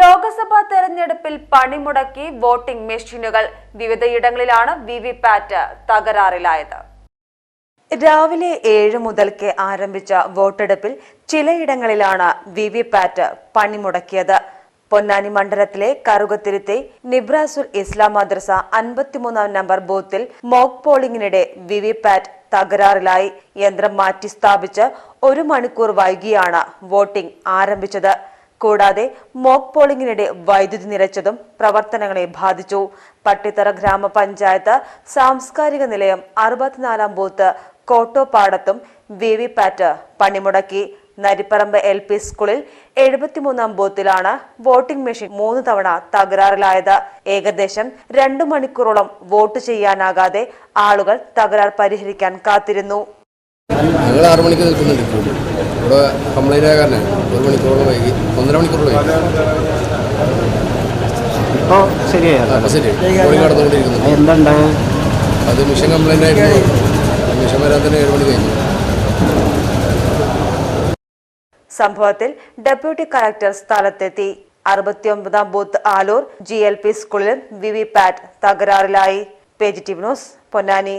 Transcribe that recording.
ലോക്സഭാ തെരഞ്ഞെടുപ്പിൽ പണിമുടക്കി വോട്ടിംഗ് മെഷീനുകൾ. വിവിധയിടങ്ങളിലാണ് വി വി പാറ്റ് തകരാറിലായത്. രാവിലെ ഏഴ് മുതൽക്ക് ആരംഭിച്ച വോട്ടെടുപ്പിൽ ചിലയിടങ്ങളിലാണ് വി വി പാറ്റ് പണിമുടക്കിയത്. പൊന്നാനി മണ്ഡലത്തിലെ കറുകത്തിരുത്തെ നിബ്രാസുൽ ഇസ്ലാം മദ്രസ അൻപത്തിമൂന്നാം നമ്പർ ബൂത്തിൽ മോക്ക് പോളിംഗിനിടെ വി വി പാറ്റ് തകരാറിലായി. യന്ത്രം മാറ്റി സ്ഥാപിച്ച് ഒരു മണിക്കൂർ വൈകിയാണ് വോട്ടിംഗ് ആരംഭിച്ചത്. കൂടാതെ മോക്ക് പോളിംഗിനിടെ വൈദ്യുതി നിരച്ചതും പ്രവർത്തനങ്ങളെ ബാധിച്ചു. പട്ടിത്തറ ഗ്രാമപഞ്ചായത്ത് സാംസ്കാരിക നിലയം അറുപത്തിനാലാം ബൂത്ത് കോട്ടോപ്പാടത്തും വി വി പാറ്റ് പണിമുടക്കി. നരിപ്പറമ്പ് എൽ പി സ്കൂളിൽ എഴുപത്തിമൂന്നാം ബൂത്തിലാണ് വോട്ടിംഗ് മെഷീൻ മൂന്ന് തവണ തകരാറിലായത്. ഏകദേശം രണ്ടു മണിക്കൂറോളം വോട്ട് ചെയ്യാനാകാതെ ആളുകൾ തകരാർ പരിഹരിക്കാൻ കാത്തിരുന്നു. ഇവിടെ കംപ്ലൈന്റ് ആയ കാരണം ഒരു മണിക്കൂറോളം വൈകി. ഒന്നര മണിക്കൂറോളം വൈകി. ഇപ്പോൾ ശരിയായോ? അപ്പോൾ ശരി പോളിംഗ് നടന്നുകൊണ്ടിരിക്കുന്നു. എന്തുണ്ടായത് അത് മിഷൻ കംപ്ലൈന്റ് ആയിരുന്നു. മിഷൻ വരാൻ തന്നെ ഏഴ് മണി കഴിഞ്ഞു. സംഭവത്തിൽ ഡെപ്യൂട്ടി കളക്ടർ സ്ഥലത്തെത്തി. അറുപത്തിയൊമ്പതാം booth Alur G L P സ്കൂളിലും V V PAT തകരാറിലായി. Page T news Ponnani.